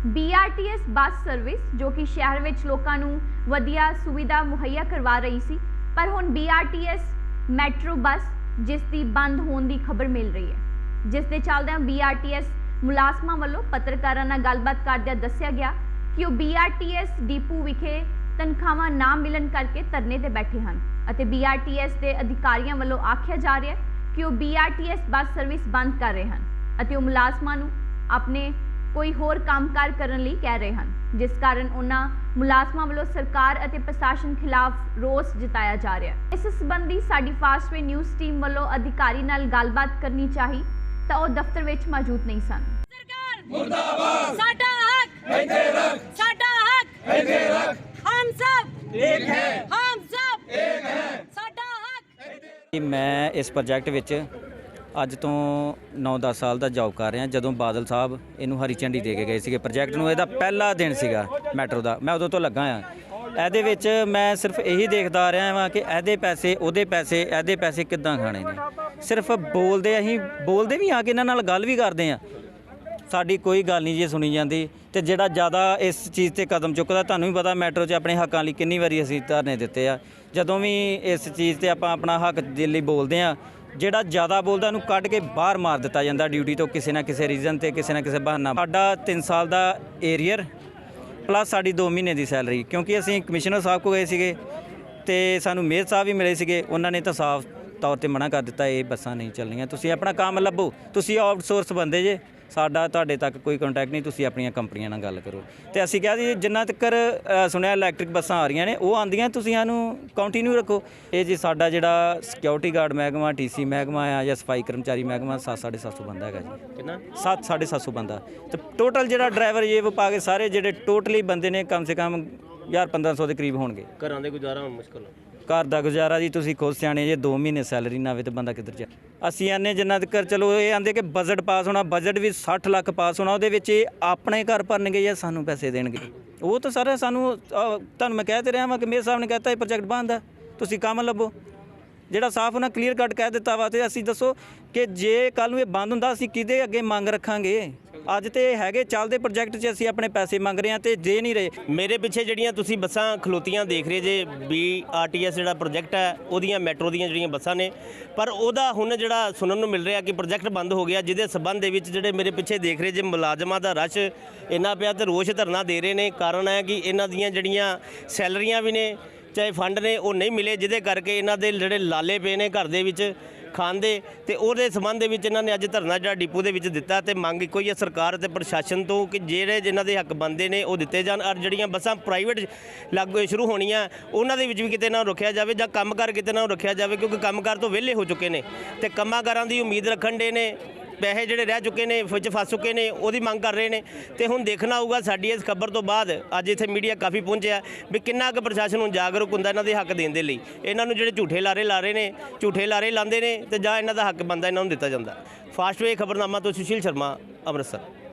BRTS bus service, ਜੋ ਕਿ ਸ਼ਹਿਰ ਵਿੱਚ ਲੋਕਾਂ ਨੂੰ ਵਧੀਆ ਸੁਵਿਧਾ ਮੁਹੱਈਆ ਕਰਵਾ ਰਹੀ ਸੀ, ਪਰ ਹੁਣ BRTS ਮੈਟਰੋ ਬੱਸ ਜਿਸ ਦੀ ਬੰਦ ਹੋਣ ਦੀ ਖਬਰ ਮਿਲ ਰਹੀ ਹੈ। ਜਿਸ ਦੇ ਚੱਲਦਿਆਂ BRTS ਮੁਲਾਜ਼ਮਾਂ ਵੱਲੋਂ ਪੱਤਰਕਾਰਾਂ ਨਾਲ ਗੱਲਬਾਤ ਕਰਦਿਆਂ ਦੱਸਿਆ ਗਿਆ ਕਿ ਉਹ BRTS ਡੀਪੂ ਵਿਖੇ ਤਨਖਾਹਾਂ ਨਾ ਮਿਲਣ ਕਰਕੇ ਧਰਨੇ ਤੇ ਬੈਠੇ ਹਨ ਅਤੇ BRTS ਦੇ ਅਧਿਕਾਰੀਆਂ ਵੱਲੋਂ ਆਖਿਆ ਜਾ ਰਿਹਾ ਹੈ ਕਿ ਉਹ BRTS ਬੱਸ ਸਰਵਿਸ ਬੰਦ ਕਰ ਰਹੇ ਹਨ ਅਤੇ ਉਹ ਮੁਲਾਜ਼ਮਾਂ ਨੂੰ ਆਪਣੇ ਕੋਈ ਹੋਰ ਕੰਮਕਾਰ ਕਰਨ ਲਈ ਕਹਿ ਰਹੇ ਹਨ ਜਿਸ ਕਾਰਨ ਉਹਨਾਂ ਮੁਲਾਜ਼ਮਾਂ ਵੱਲੋਂ ਸਰਕਾਰ ਅਤੇ ਪ੍ਰਸ਼ਾਸਨ ਖਿਲਾਫ ਰੋਸ ਜਤਾਇਆ ਜਾ ਰਿਹਾ ਹੈ। ਇਸ ਸੰਬੰਧੀ ਸਾਡੀ ਫਾਸਟਵੇ ਨਿਊਜ਼ ਟੀਮ ਵੱਲੋਂ ਅਧਿਕਾਰੀ ਨਾਲ ਗੱਲਬਾਤ ਕਰਨੀ ਚਾਹੀ ਤਾਂ ਉਹ ਦਫ਼ਤਰ ਵਿੱਚ ਮੌਜੂਦ ਨਹੀਂ ਸਨ। ਸਰਕਾਰ! ਮੁਰਦਾਬਾਦ! ਸਾਡਾ ਹੱਕ! ਇੱਥੇ ਰੱਖ! ਸਾਡਾ ਹੱਕ! ਇੱਥੇ ਰੱਖ! ਹਮ ਸਭ! ਇੱਕ ਹੈ! ਹਮ ਸਭ! ਇੱਕ ਹੈ! ਸਾਡਾ ਹੱਕ! ਕਿ ਮੈਂ ਇਸ ਪ੍ਰੋਜੈਕਟ ਵਿੱਚ ਅੱਜ ਤੋਂ 9-10 ਸਾਲ ਦਾ ਜੌਬ ਕਰ ਰਿਹਾ, ਜਦੋਂ ਬਾਦਲ ਸਾਹਿਬ ਇਹਨੂੰ ਹਰੀ ਝੰਡੀ ਦੇ ਕੇ ਗਏ ਸੀਗੇ ਪ੍ਰੋਜੈਕਟ ਨੂੰ, ਇਹਦਾ ਪਹਿਲਾ ਦਿਨ ਸੀਗਾ ਮੈਟਰੋ ਦਾ, ਮੈਂ ਉਦੋਂ ਤੋਂ ਲੱਗਾ ਆ ਇਹਦੇ ਵਿੱਚ ਮੈਂ ਸਿਰਫ ਇਹੀ ਦੇਖਦਾ ਆ ਰਿਹਾ ਹਾਂ ਕਿ ਇਹਦੇ ਪੈਸੇ, ਉਹਦੇ ਪੈਸੇ, ਇਹਦੇ ਪੈਸੇ ਕਿੱਦਾਂ ਖਾਣੇ ਨੇ। ਸਿਰਫ ਬੋਲਦੇ ਅਸੀਂ, ਬੋਲਦੇ ਵੀ ਆ ਕੇ ਇਹਨਾਂ ਨਾਲ ਗੱਲ ਵੀ ਕਰਦੇ ਆ ਸਾਡੀ ਕੋਈ ਗੱਲ ਨਹੀਂ ਜੀ ਸੁਣੀ ਜਾਂਦੀ ਤੇ ਜਿਹੜਾ ਜ਼ਿਆਦਾ ਇਸ ਚੀਜ਼ ਤੇ ਕਦਮ ਚੁੱਕਦਾ, ਤੁਹਾਨੂੰ ਵੀ ਪਤਾ ਮੈਟਰੋ 'ਚ ਆਪਣੇ ਹੱਕਾਂ ਲਈ ਕਿੰਨੀ ਵਾਰੀ ਅਸੀਂ ਧਰਨੇ ਦਿੱਤੇ ਆ। ਜਦੋਂ ਵੀ ਇਸ ਚੀਜ਼ ਤੇ ਆਪਾਂ ਆਪਣਾ ਹੱਕ ਦੇ ਲਈ ਬੋਲਦੇ ਆ ਜਿਹੜਾ ਜ਼ਿਆਦਾ ਬੋਲਦਾ ਉਹਨੂੰ ਕੱਢ ਕੇ ਬਾਹਰ ਮਾਰ ਦਿੱਤਾ ਜਾਂਦਾ ਡਿਊਟੀ ਤੋਂ ਕਿਸੇ ਨਾ ਕਿਸੇ ਰੀਜ਼ਨ ਤੇ, ਕਿਸੇ ਨਾ ਕਿਸੇ ਬਹਾਨਾ। ਸਾਡਾ 3 ਸਾਲ ਦਾ ਏਰੀਅਰ ਪਲੱਸ ਸਾਡੀ 2 ਮਹੀਨੇ ਦੀ ਸੈਲਰੀ, ਕਿਉਂਕਿ ਅਸੀਂ ਕਮਿਸ਼ਨਰ ਸਾਹਿਬ ਕੋ ਗਏ ਸੀਗੇ ਤੇ ਸਾਨੂੰ ਮੇਅਰ ਸਾਹਿਬ ਵੀ ਮਿਲੇ ਸੀਗੇ, ਉਹਨਾਂ ਨੇ ਤਾਂ ਸਾਫ਼ ਤੌਰ ਤੇ ਮਨਾ ਕਰ ਦਿੱਤਾ ਇਹ ਬੱਸਾਂ ਨਹੀਂ ਚੱਲਣੀਆਂ। ਤੁਸੀਂ ਆਪਣਾ ਕੰਮ ਲੱਭੋ। ਤੁਸੀਂ ਆਊਟਸੋਰਸ ਬੰਦੇ ਜੇ। ਸਾਡਾ ਤੁਹਾਡੇ ਤੱਕ ਕੋਈ ਕੰਟੈਕਟ ਨਹੀਂ। ਤੁਸੀਂ ਆਪਣੀਆਂ ਕੰਪਨੀਆਂ ਨਾਲ ਗੱਲ ਕਰੋ। ਤੇ ਅਸੀਂ ਕਿਹਾ ਜੀ ਜਿੰਨਾ ਤੱਕ ਸੁਣਿਆ ਇਲੈਕਟ੍ਰਿਕ ਬੱਸਾਂ ਆ ਰਹੀਆਂ ਨੇ ਉਹ ਆਂਦੀਆਂ ਤੁਸੀਂ ਇਹਨੂੰ ਕੰਟੀਨਿਊ ਰੱਖੋ। ਇਹ ਜੀ ਸਾਡਾ ਜਿਹੜਾ ਸਿਕਿਉਰਿਟੀ ਗਾਰਡ ਮਹਿਕਮਾ ਟੀਸੀ ਮਹਿਕਮਾ ਆ ਜਾਂ ਸਫ਼ਾਈ ਕਰਮਚਾਰੀ ਮਹਿਕਮਾ 7-750 ਬੰਦਾ ਹੈਗਾ ਜੀ। ਕਿੰਨਾ? 7-750 ਬੰਦਾ। ਤੇ ਟੋਟਲ ਜਿਹੜਾ ਡਰਾਈਵਰ ਇਹ ਵਿਭਾਗ ਸਾਰੇ ਜਿਹੜੇ ਟੋਟਲੀ ਬੰਦੇ ਨੇ ਕਮ ਸੇ ਕਮ 1500 ਦੇ ਕਰੀਬ ਹੋਣਗੇ। ਘਰਾਂ ਦੇ ਗੁਜ਼ਾਰਾ ਮੁਸ਼ਕਲ ਘਰ ਦਾ ਗੁਜ਼ਾਰਾ ਜੀ ਤੁਸੀਂ ਖੁਦ ਸਿਆਣੇ ਜੇ 2 ਮਹੀਨੇ ਸੈਲਰੀ ਨਾ ਆਵੇ ਤੇ ਬੰਦਾ ਕਿੱਧਰ ਜਾ ਅਸੀਂ ਆਨੇ ਜਿੰਨਾ ਤੱਕ ਚਲੋ ਇਹ ਆਂਦੇ ਕਿ ਬਜਟ ਪਾਸ ਹੋਣਾ ਬਜਟ ਵੀ 60 ਲੱਖ ਪਾਸ ਹੋਣਾ ਉਹਦੇ ਵਿੱਚ ਇਹ ਆਪਣੇ ਘਰ ਭਰਨਗੇ ਜਾਂ ਸਾਨੂੰ ਪੈਸੇ ਦੇਣਗੇ? ਉਹ ਤਾਂ ਸਾਰਾ ਸਾਨੂੰ ਅਹ, ਤੁਹਾਨੂੰ ਮੈਂ ਕਹਿ ਤੇ ਰਿਹਾ ਵਾਂ ਕਿ ਮੇਰੇ ਸਾਹਿਬ ਨੇ ਕਹਿਤਾ ਇਹ ਪ੍ਰੋਜੈਕਟ ਬੰਦ ਆ ਤੁਸੀਂ ਕੰਮ ਲੱਭੋ। ਜਿਹੜਾ ਸਾਫ਼ ਉਹਨਾਂ ਕਲੀਅਰ ਕੱਟ ਕਹਿ ਦਿੱਤਾ ਵਾ ਤੇ ਅਸੀਂ ਦੱਸੋ ਕਿ ਜੇ ਕੱਲ ਨੂੰ ਇਹ ਬੰਦ ਹੁੰਦਾ ਅਸੀਂ ਕਿਹਦੇ ਅੱਗੇ ਮੰਗ ਰੱਖਾਂਗੇ? ਅੱਜ ਤੇ ਇਹ ਹੈਗੇ, ਚੱਲਦੇ ਪ੍ਰੋਜੈਕਟ 'ਚ ਅਸੀਂ ਆਪਣੇ ਪੈਸੇ ਮੰਗ ਰਹੇ ਹਾਂ ਤੇ ਦੇ ਨਹੀਂ ਰਹੇ। ਮੇਰੇ ਪਿੱਛੇ ਜਿਹੜੀਆਂ ਤੁਸੀਂ ਬੱਸਾਂ ਖਲੋਤੀਆਂ ਦੇਖ ਰਹੇ ਜੇ ਬੀਆਰਟੀਐਸ ਜਿਹੜਾ ਪ੍ਰੋਜੈਕਟ ਹੈ, ਉਹਦੀਆਂ ਮੈਟਰੋ ਦੀਆਂ ਜਿਹੜੀਆਂ ਬੱਸਾਂ ਨੇ, ਪਰ ਉਹਦਾ ਹੁਣ ਜਿਹੜਾ ਸੁਣਨ ਨੂੰ ਮਿਲ ਰਿਹਾ ਕਿ ਪ੍ਰੋਜੈਕਟ ਬੰਦ ਹੋ ਗਿਆ, ਜਿਹਦੇ ਸਬੰਧ ਦੇ ਵਿੱਚ ਜਿਹੜੇ ਮੇਰੇ ਪਿੱਛੇ ਦੇਖ ਰਹੇ ਜੇ ਮੁਲਾਜ਼ਮਾਂ ਦਾ ਰਸ਼ ਇੰਨਾ ਪਿਆ ਤੇ ਰੋਸ਼ ਧਰਨਾ ਦੇ ਰਹੇ ਨੇ, ਕਾਰਨ ਹੈ ਕਿ ਇਹਨਾਂ ਦੀਆਂ ਜਿਹੜੀਆਂ ਸੈਲਰੀਆਂ ਵੀ ਨੇ ਚਾਹੇ ਫੰਡ ਨੇ ਉਹ ਨਹੀਂ ਮਿਲੇ, ਜਿਹਦੇ ਕਰਕੇ ਇਹਨਾਂ ਦੇ ਜਿਹੜੇ ਲਾਲੇ ਪਏ ਨੇ ਘਰ ਦੇ ਵਿੱਚ ਖਾਂਦੇ ਤੇ ਉਹਦੇ ਸੰਬੰਧ ਦੇ ਵਿੱਚ ਇਹਨਾਂ ਨੇ ਅੱਜ ਧਰਨਾ ਜਿਹੜਾ ਡਿਪੂ ਦੇ ਵਿੱਚ ਦਿੱਤਾ ਤੇ ਮੰਗ ਇੱਕੋ ਹੀ ਹੈ ਸਰਕਾਰ ਤੇ ਪ੍ਰਸ਼ਾਸਨ ਤੋਂ ਕਿ ਜਿਹੜੇ ਜਿਨ੍ਹਾਂ ਦੇ ਹੱਕ ਬੰਦੇ ਨੇ ਉਹ ਦਿੱਤੇ ਜਾਣ ਔਰ ਜਿਹੜੀਆਂ ਬੱਸਾਂ ਪ੍ਰਾਈਵੇਟ ਲਾਗੂ ਸ਼ੁਰੂ ਹੋਣੀਆਂ, ਉਹਨਾਂ ਦੇ ਵਿੱਚ ਵੀ ਕਿਤੇ ਨਾ ਰੁਕਿਆ ਜਾਵੇ ਜਾਂ ਕੰਮਕਾਰ ਕਿਤੇ ਨਾ ਰੱਖਿਆ ਜਾਵੇ ਕਿਉਂਕਿ ਕੰਮਕਾਰ ਤੋਂ ਵਿਹਲੇ ਹੋ ਚੁੱਕੇ ਨੇ ਤੇ ਕੰਮਾਂਕਾਰਾਂ ਦੀ ਉਮੀਦ ਰੱਖਣ ਦੇ ਨੇ। ਪੈਸੇ ਜਿਹੜੇ ਰਹਿ ਚੁੱਕੇ ਨੇ, ਵਿੱਚ ਫਸ ਚੁੱਕੇ ਨੇ, ਉਹਦੀ ਮੰਗ ਕਰ ਰਹੇ ਨੇ। ਤੇ ਹੁਣ ਦੇਖਣਾ ਹੋਊਗਾ ਸਾਡੀ ਇਸ ਖਬਰ ਤੋਂ ਬਾਅਦ, ਅੱਜ ਇੱਥੇ ਮੀਡੀਆ ਕਾਫੀ ਪਹੁੰਚਿਆ ਵੀ ਕਿੰਨਾ ਕੁ ਪ੍ਰਸ਼ਾਸਨ ਹੁਣ ਜਾਗਰੂਕ ਹੁੰਦਾ ਇਹਨਾਂ ਦੇ ਹੱਕ ਦੇਣ ਦੇ ਲਈ। ਇਹਨਾਂ ਨੂੰ ਜਿਹੜੇ ਝੂਠੇ ਲਾਰੇ ਲਾ ਰਹੇ ਨੇ, ਝੂਠੇ ਲਾਰੇ ਲਾਉਂਦੇ ਨੇ ਤੇ ਜਾਂ ਇਹਨਾਂ ਦਾ ਹੱਕ ਬੰਦਾ ਇਹਨਾਂ ਨੂੰ ਦਿੱਤਾ ਜਾਂਦਾ। ਫਾਸਟਵੇ ਖਬਰਨਾਮਾ ਤੋਂ ਸੁਸ਼ੀਲ ਸ਼ਰਮਾ, ਅੰਮ੍ਰਿਤਸਰ।